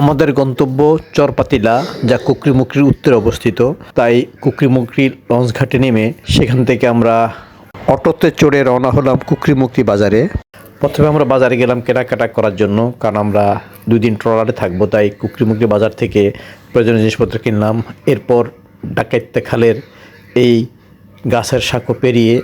আমাদের গন্তব্য চরপাতিলা, যা কুকরিমুকরির উত্তরে অবস্থিত। তাই কুকরিমুকরির লঞ্চ ঘাটে নেমে সেখান থেকে আমরা অটোতে চড়ে রওনা হলাম কুকরিমুকরি বাজারে। প্রথমে আমরা বাজারে গেলাম কেনাকাটা করার জন্য, কারণ আমরা দুই দিন ট্রলারে থাকব, তাই কুকরিমুকরি বাজার থেকে প্রয়োজনীয় জিনিসপত্র কিনলাম। এরপর ডাকাইতে খালের এই গাছের সাঁকো পেরিয়ে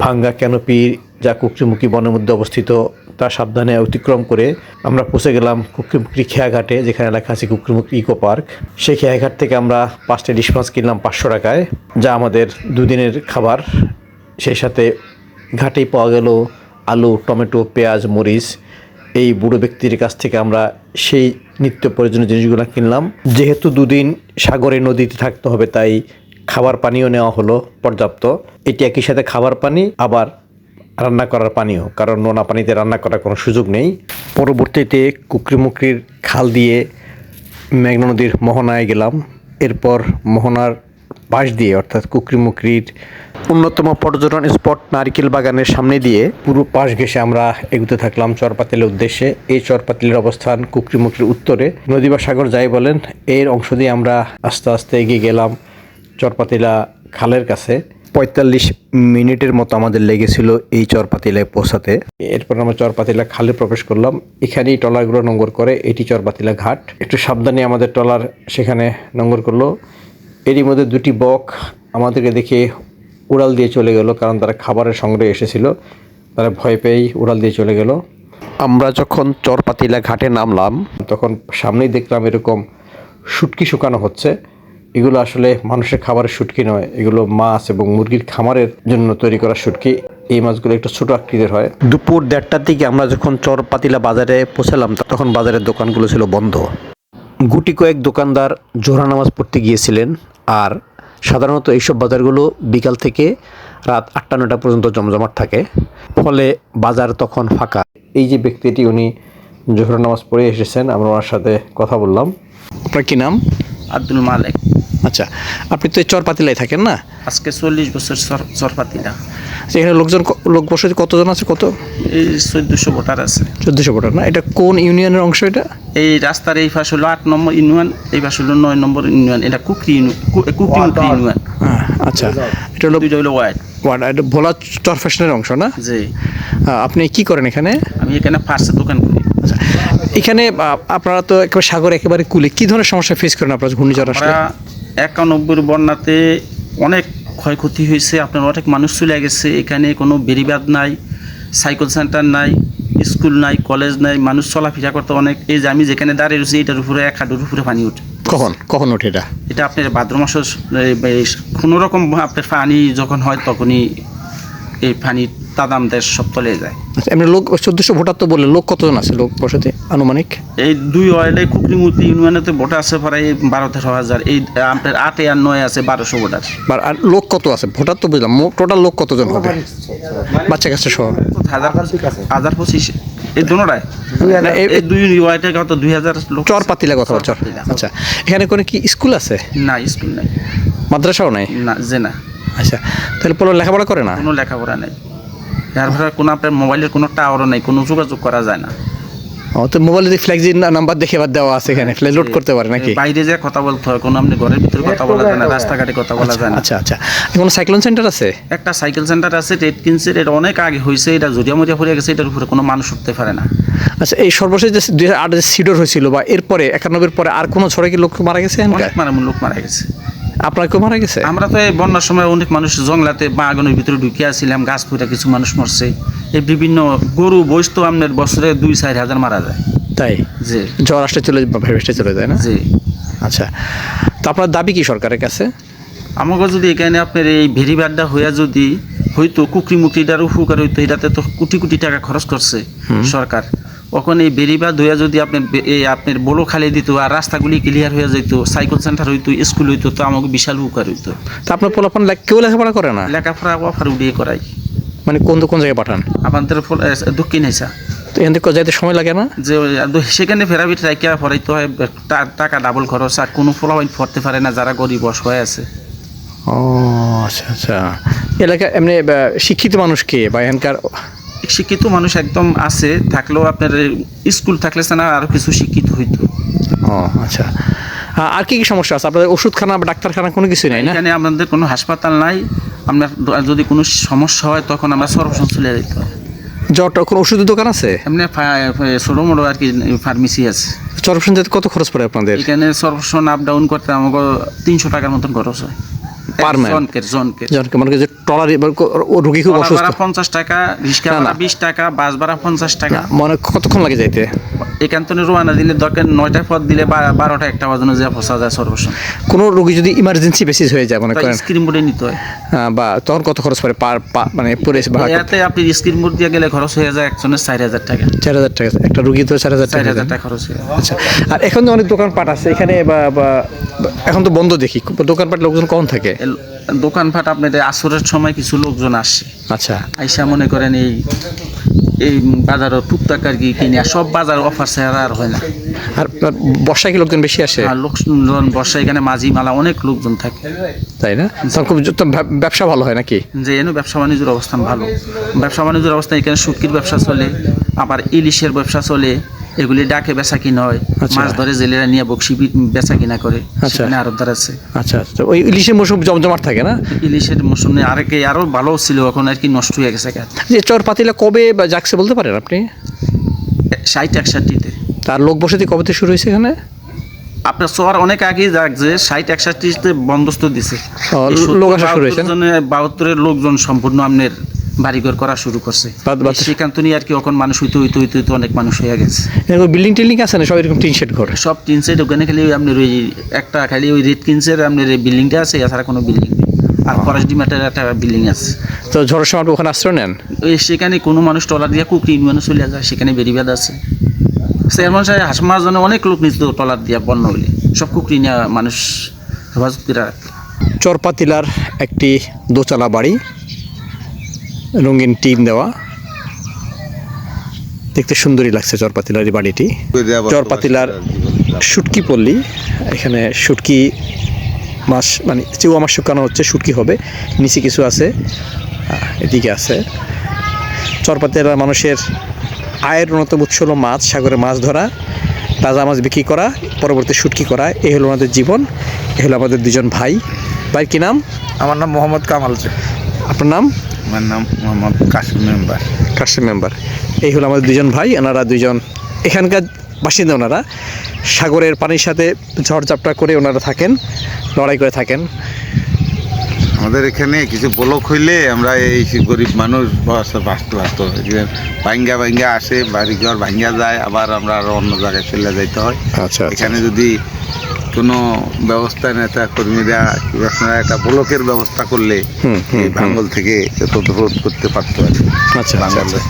ভাঙ্গা ক্যানোপি যা কুকরিমুখী বনের মধ্যে অবস্থিত, তা সাবধানে অতিক্রম করে আমরা পৌঁছে গেলাম কুকরিমুখী খেয়াঘাটে, যেখানে লেখা আছে কুকরিমুখী ইকো পার্ক। সেই খেয়াঘাট থেকে আমরা পাঁচটা ইলিশ মাছ কিনলাম পাঁচশো টাকায়, যা আমাদের দুদিনের খাবার। সেই সাথে ঘাটেই পাওয়া গেল আলু, টমেটো, পেঁয়াজ, মরিচ। এই বুড়ো ব্যক্তির কাছ থেকে আমরা সেই নিত্য প্রয়োজনীয় জিনিসগুলো কিনলাম। যেহেতু দুদিন সাগরে নদীতে থাকতে হবে, তাই খাবার পানিও নেওয়া হলো পর্যাপ্ত। এটি একই সাথে খাবার পানি, আবার রান্না করার পানিও, কারণ নোনা পানিতে রান্না করার কোনো সুযোগ নেই। পরবর্তীতে কুকরিমুকরির খাল দিয়ে মেঘনা নদীর মোহনায় গেলাম। এরপর মোহনার পাশ দিয়ে, অর্থাৎ কুকরিমুকরির অন্যতম পর্যটন স্পট নারকেল বাগানের সামনে দিয়ে পুরো পাশ ঘেসে আমরা এগুতে থাকলাম চরপাতিলের উদ্দেশ্যে। এই চরপাতিলের অবস্থান কুকরিমুকরির উত্তরে। নদী বা সাগর যাই বলেন, এর অংশ দিয়ে আমরা আস্তে আস্তে এগিয়ে গেলাম। চরপাতিলা খালের কাছে। পঁয়তাল্লিশ মিনিটের মতো আমাদের লেগেছিল এই চরপাতিলায় পৌঁছাতে। এরপর আমরা চরপাতিলা খালে প্রবেশ করলাম। এখানেই ট্রলারগুলো নোঙ্গর করে এটি চরপাতিলা ঘাট। একটু সাবধানে আমাদের ট্রলার সেখানে নোঙ্গর করল। এরই মধ্যে দুটি বক আমাদেরকে দেখে উড়াল দিয়ে চলে গেল কারণ তারা খাবারের সংগ্রহে এসেছিল। তারা ভয় পেয়েই উড়াল দিয়ে চলে গেল। আমরা যখন চরপাতিলা ঘাটে নামলাম তখন সামনেই দেখলাম এরকম শুটকি শুকানো হচ্ছে। এগুলো আসলে মানুষের খাবারের শুটকি নয়। এগুলো মাছ এবং মুরগির খামারের জন্য তৈরি করা শুটকি। এই মাছগুলো একটু ছোট আকৃতির হয়। দুপুর দেড়টার দিকে আমরা যখন চরপাতিলা বাজারে পৌঁছালাম তখন বাজারের দোকানগুলো ছিল বন্ধ। গুটি কয়েক দোকানদার জোহরা নামাজ পড়তে গিয়েছিলেন আর সাধারণত এইসব বাজারগুলো বিকাল থেকে রাত আটটা নটা পর্যন্ত জমজমাট থাকে। ফলে বাজার তখন ফাঁকা। এই যে ব্যক্তিটি উনি জোহর নামাজ পড়ে এসেছেন আমরা ওনার সাথে কথা বললাম। আপনার কি নাম? আব্দুল মালেক। আচ্ছা আপনি তো এই চরপাতিলায় থাকেন না? আজকে চল্লিশ বছর চরপাতিলা। আচ্ছা, এখানে লোকজন লোক বসতি কতজন আছে কত? এই চোদ্দশো ভোটার আছে। চোদ্দোশো ভোটার না? এটা কোন ইউনিয়নের অংশ এটা? এই রাস্তার এই পাশ হলো আট নম্বর ইউনিয়ন এই পাশ হলো নয় নম্বর ইউনিয়ন। এটা কুকরি কুকরি ইউনিয়ন। হ্যাঁ, আচ্ছা। এটা হলো দুইটা হলো ওয়ার্ড। ওয়ার্ড, এটা ভোলা চর ফ্যাশনের অংশ না? জি। আপনি কি করেন এখানে? আমি এখানে ফার্স্টে দোকান করি। আচ্ছা এখানে আপনারা তো একেবারে সাগর একেবারে কুলে কি ধরনের সমস্যা ফেস করেন আপনার ঘূর্ণিঝড় আসলে? একানব্বই বন্যাতে অনেক ক্ষয়ক্ষতি হয়েছে আপনার অনেক মানুষ চলে গেছে এখানে কোনো বেরিবাদ নাই সাইকেল সেন্টার নাই স্কুল নাই কলেজ নাই মানুষ চলাফেরা করতে অনেক। এই যে আমি যেখানে দাঁড়িয়ে রয়েছি এটার উপরে এক হাঁটুর উপরে পানি উঠে। কখন? কখন ওঠে এটা? এটা আপনার ভাদ্র মাসের কোনো রকম আপনার পানি যখন হয় তখনই এই পানির তাদাম দেশ সব তলে যায়। আচ্ছা এমনি লোক চোদ্দোশো ভোটার তো বললেন লোক কতজন আছে লোক বসতে আনুমানিক? এই দুই ওয়ার্ডে কুকরিমূর্তি ইউনিয়নেতে ভোটার আছে প্রায় বারো তেরো হাজার। এই আপনার আটে আর নয় আছে বারোশো ভোটার। আর লোক কত আছে? ভোটার তো বুঝলাম টোটাল লোক কতজন হবে? বাচ্চা কাছে সহ। হাজার হাজার পঁচিশ। এই দুটায় এই দুই ওয়ার্ডে কত? দুই হাজার লোক চর পাতিলা কথা চর। আচ্ছা এখানে কোনো কি স্কুল আছে? না স্কুল নাই। মাদ্রাসাও নাই? না যে না আচ্ছা তাহলে পোলো লেখাপড়া করে না? কোনো লেখাপড়া নেই। তারপরে কোনো আপনার মোবাইলের কোনো টাওয়ারও নেই কোনো যোগাযোগ করা যায় না। ও তো মোবাইলে যে ফ্ল্যাক্সি নাম্বার দেখে এবার দেওয়া আছে এখানে ফ্ল্যাশ লোড করতে পারে নাকি? বাইরে যে কথা বলতে হয় কোনো আপনি ঘরের ভিতরে কথা বলা যায় না রাস্তাঘাটে কথা বলা যায় না। আচ্ছা আচ্ছা। এখন সাইক্লোন সেন্টার আছে? একটা সাইকেল সেন্টার আছে রেড কিনসের এটা অনেক আগে হয়েছে এটা জড়িয়া মরিয়া পড়ে গেছে এটার উপরে কোনো মানুষ উঠতে পারে না। আচ্ছা এই সর্বশেষ যে দুই হাজার আটে সিডর হয়েছিল বা এরপরে একানব্বইয়ের পরে আর কোনো ছড়ে কি লোক মারা গেছে? অনেক মানে লোক মারা গেছে। আপনার কেউ মারা গেছে? আমরা তো এই বন্যার সময় অনেক মানুষ জঙ্গলাতে বা আগুনের ভিতরে ঢুকিয়ে আসছিলাম গাছ ফুটে কিছু মানুষ মরছে। এই বিভিন্ন গরু বৈশ তো আপনার বছরে দুই চার হাজার মারা যায়। তাই? জি। জ্বর আসতে চলে বা ভেসতে চলে যায় না? জি। আচ্ছা। তো আপনার দাবি কি সরকারের কাছে? আমাকে যদি এখানে আপনার এই ভেরিবাড্ডা হইয়া যদি হয়তো কুকরি মুকরিটার উপকার হইতো এটাতে তো কোটি কোটি টাকা খরচ করছে সরকার। ওখানে এই বেরিবাদ হইয়া যদি আপনি এই আপনার বলো খালি দিত আর রাস্তাগুলি ক্লিয়ার হয়ে যেত সাইকেল সেন্টার হইতো স্কুল হইতো তো আমাকে বিশাল উপকার হইতো। তো আপনার পোলাপান কেউ লেখাপড়া করে না? লেখাপড়া অফার উড়িয়ে করাই মানে কোন কোন জায়গায় পাঠান? আমাদের দক্ষিণ হেসা তো এখান থেকে যাইতে সময় লাগে না? যে সেখানে ফেরাবিট রাইকিয়া ফরাইতে হয় টাকা ডাবল খরচ আর কোনো ফলাফল পড়তে পারে না যারা গরিব অসহায় আছে। ও আচ্ছা আচ্ছা। এলাকা এমনি শিক্ষিত মানুষকে বা এখানকার শিক্ষিত মানুষ একদম আছে থাকলেও আপনার স্কুল থাকলে না আরও কিছু শিক্ষিত হইতো। ও আচ্ছা। আর কি কি সমস্যা আছে? আপনাদের ওষুধখানা বা ডাক্তারখানা কোনো কিছুই নাই না? এখানে আমাদের কোনো হাসপাতাল নাই। আপনার যদি কোনো সমস্যা হয় তখন আমরা সর্বসন চলে যেতে হয় জ্বরটা কোনো ওষুধের দোকান আছে? এমনি ছোটো মোটো আর কি ফার্মেসি আছে। চরপশন যেতে কত খরচ পড়ে আপনাদের? এখানে সর্বসন আপ ডাউন করতে আমাকে তিনশো টাকার মতন খরচ হয়। Per man? জনকের জনকের জনকে মানে যে ট্রলার রোগী খুব অসুস্থ ভাড়া পঞ্চাশ টাকা রিক্সা। ভাড়া বিশ টাকা বাস ভাড়া পঞ্চাশ টাকা মানে কতক্ষণ লাগে যাইতে এখান থেকে রোয়ানা দিলে দরকার নয়টায় পথ দিলে বারোটা একটা বাজানো যা ফসা যায় সর্বসন কোনো রোগী যদি ইমার্জেন্সি বেসিস হয়ে যায় মনে করেন? স্ক্রিন বোর্ডে নিতে হয়। বা তখন কত খরচ পড়ে? পার মানে পুরো করতে? এতে আপনি স্ক্রিন বোর্ড দিয়ে গেলে খরচ হয়ে যায় একজনের চার হাজার টাকা। চার হাজার টাকা। একটা রুগী তো চার হাজার চার টাকা হাজার টাকা খরচ হয়ে আচ্ছা। আর এখন তো অনেক দোকানপাট আছে এখানে বা এখন তো বন্ধ দেখি। দোকানপাট লোকজন কম থাকে। দোকানপাট আপনাদের আসরের সময় কিছু লোকজন আসে। আচ্ছা। আইসা মনে করেন এই এই বাজারও টুকটাক আর কি কিনে সব বাজার অফার ছাড়া আর হয় না। আর বর্ষায় কি লোকজন বেশি আসে? আর লোকজন বর্ষায় এখানে মাঝি মালা অনেক লোকজন থাকে। তাই না? তখন খুব ব্যবসা ভালো হয় নাকি? যে এনে ব্যবসা বাণিজ্যের অবস্থান ভালো। ব্যবসা বাণিজ্যের অবস্থান এখানে শুটকির ব্যবসা চলে আবার ইলিশের ব্যবসা চলে এগুলি ডাকে বেচা কিনা হয়। আচ্ছা। মাছ ধরে জেলেরা নিয়ে বকশি বেচা কিনা করে। আচ্ছা। সেখানে আরবদার আছে। আচ্ছা তো ওই ইলিশের মৌসুম জমজমাট থাকে না? ইলিশের মৌসুমে আরেকে আরও ভালো ছিল এখন আর কি নষ্ট হয়ে গেছে যে চর পাতিলা কবে বা যাকছে বলতে পারেন আপনি? ষাট একষট্টিতে। তার লোক বসতি কবে থেকে শুরু হয়েছে এখানে? আপনার চর অনেক আগেই যাক যে ষাট একষট্টিতে বন্দোবস্ত দিছে। লোক আসা শুরু হয়েছে? বাহাত্তরের লোকজন সম্পূর্ণ আপনার বাড়িঘর করা শুরু করছে। বাদ- বাদ- সেখান থেকে আর কি এখন মানুষ হইতে হইতে হইতে হইতে অনেক মানুষ হয়ে গেছে। বিল্ডিং টিল্ডিং আছে না? সব এরকম টিন শেড ঘর? সব টিন সেট ওখানে খালি ওই আপনার ওই একটা খালি ওই রেড কিনসের আপনার এই বিল্ডিংটা আছে এছাড়া কোনো বিল্ডিং নেই। আর ফরেস্ট ডিমার্টের একটা বিল্ডিং আছে। তো ঝড়ের সময় ওখানে আশ্রয় নেন? ওই সেখানে কোনো মানুষ টলার দিয়ে কুকরি ইউনিয়নে চলে যায় সেখানে বেরিবাদ আছে। চেয়ারম্যান সাহেব হাঁস মারার জন্য অনেক লোক নিত টলার দিয়ে বন্য হইলে। সব কুকরি নিয়ে মানুষ হেফাজত করে চরপাতিলার একটি দোতলা বাড়ি। রঙিন টিন দেওয়া। দেখতে সুন্দরই লাগছে চরপাতিলার এই বাড়িটি। চরপাতিলার শুটকি পল্লী এখানে শুটকি মাছ মানে চেউয়া মাছ শুকানো হচ্ছে শুটকি হবে। নিচে কিছু আছে এদিকে আছে। চরপাতিলার মানুষের আয়ের অন্যতম উৎস হলো মাছ সাগরে মাছ ধরা তাজা মাছ বিক্রি করা পরবর্তী শুটকি করা এই হলো আমাদের জীবন এ হলো আমাদের দুজন ভাই। ভাই কি নাম? আমার নাম মোহাম্মদ কামাল। আপনার নাম? আমার নাম Mohammad Kashim member. Custom member. এই হলো আমাদের দুজন ভাই ওনারা দুজন এখানকার বাসিন্দা ওনারা। সাগরের পানির সাথে ঝড়ঝাপটা করে ওনারা থাকেন লড়াই করে থাকেন। আমাদের এখানে কিছু ব্লক হইলে আমরা এই গরিব মানুষ বাঁচতে বাঁচতে হয় ভাঙ্গা ভাঙ্গা আসে বাড়ি ঘর ভাঙ্গা যায় আবার আমরা আরও অন্য জায়গায় চলে যাইতে হয়। আচ্ছা। এখানে যদি কোনো ব্যবস্থা নেতা কর্মীরা আপনারা একটা ব্লকের ব্যবস্থা করলে হুম, হুম, এই বাঙ্গল থেকে যত রোধ করতে পারতো আর কি। আচ্ছা আচ্ছা আচ্ছা।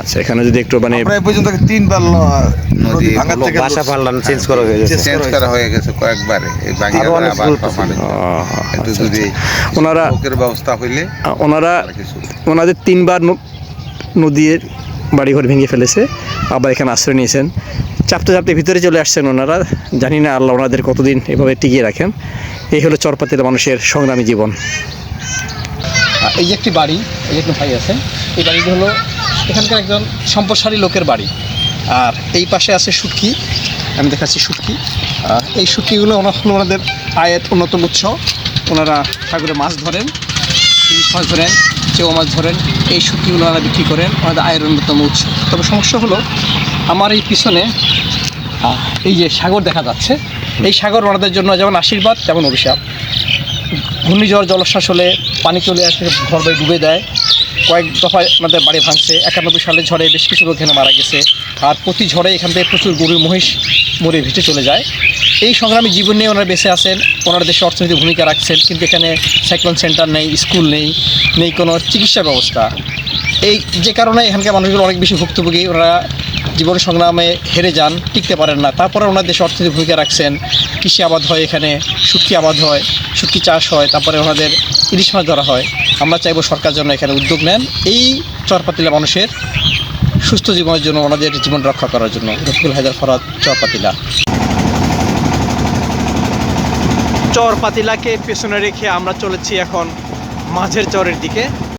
আচ্ছা এখানে যদি একটু মানে আমরা এই পর্যন্ত তিনবার নদী বাসা পারলাম চেঞ্জ করা হয়ে গেছে। চেঞ্জ করা হয়ে গেছে কয়েকবারে এই ভাঙ্গা আবার মানে একটু যদি আচ্ছা। ওনারা ব্যবস্থা হইলে ওনারা ওনাদের তিনবার নদীর বাড়িঘর ভেঙে ফেলেছে। আবার এখানে আশ্রয় নিয়েছেন। চাপতে চাপতে ভিতরে চলে আসছেন ওনারা। জানি না আল্লাহ ওনাদের কতদিন এভাবে টিকিয়ে রাখেন। এই হলো চরপাতির মানুষের সংগ্রামী জীবন। এই যে একটি বাড়ি, এই যে একটি ভাই আছে এই বাড়িটি হলো এখানকার একজন সম্পদশালী লোকের বাড়ি। আর এই পাশে আছে শুটকি আমি দেখাচ্ছি শুটকি আর এই শুটকিগুলো ওনার হলো ওনাদের আয়ের অন্যতম উৎস। ওনারা সাগরে মাছ ধরেন, ইলিশ মাছ ধরেন, চেও মাছ ধরেন, এই শুটকিগুলো ওনারা বিক্রি করেন, ওনাদের আয়ের অন্যতম উৎস। তবে সমস্যা হলো, আমার এই পিছনে এই যে সাগর দেখা যাচ্ছে, এই সাগর ওনাদের জন্য যেমন আশীর্বাদ, তেমন অভিশাপ। ঘূর্ণিঝড়, জলোচ্ছ্বাস হলে পানি চলে আসে ঘর বাড়ি ডুবে দেয় কয়েক দফায় আমাদের বাড়ি ভাঙছে। একানব্বই সালে ঝড়ে বেশ কিছু লোক এখানে মারা গেছে। আর প্রতি ঝড়ে এখান থেকে প্রচুর গরু মহিষ মরে ভেসে চলে যায়। এই সংগ্রামী জীবন নিয়ে ওনারা বেঁচে আছেন। ওনারা দেশে অর্থনৈতিক ভূমিকা রাখছেন, কিন্তু এখানে সাইক্লোন সেন্টার নেই, স্কুল নেই নেই কোনো চিকিৎসা ব্যবস্থা। এই যে কারণে এখানকার মানুষগুলো অনেক বেশি ভুক্তভোগী। ওরা জীবন সংগ্রামে হেরে যান, টিকতে পারেন না। তারপরে ওনার দেশে অর্থনৈতিক ভূমিকা রাখছেন, কৃষি আবাদ হয় এখানে শুটকি আবাদ হয় শুটকি চাষ হয়, তারপরে ওনাদের ইলিশ মাছ ধরা হয়। আমরা চাইব সরকার যেন এখানে উদ্যোগ নেন। এই চরপাতিলা মানুষের সুস্থ জীবনের জন্য, ওনাদের জীবন রক্ষা করার জন্য। রফিকুল হায়দার ফরাদ, চরপাতিলা। চরপাতিলাকে পেছনে রেখে আমরা চলেছি এখন মাঝের চরের দিকে।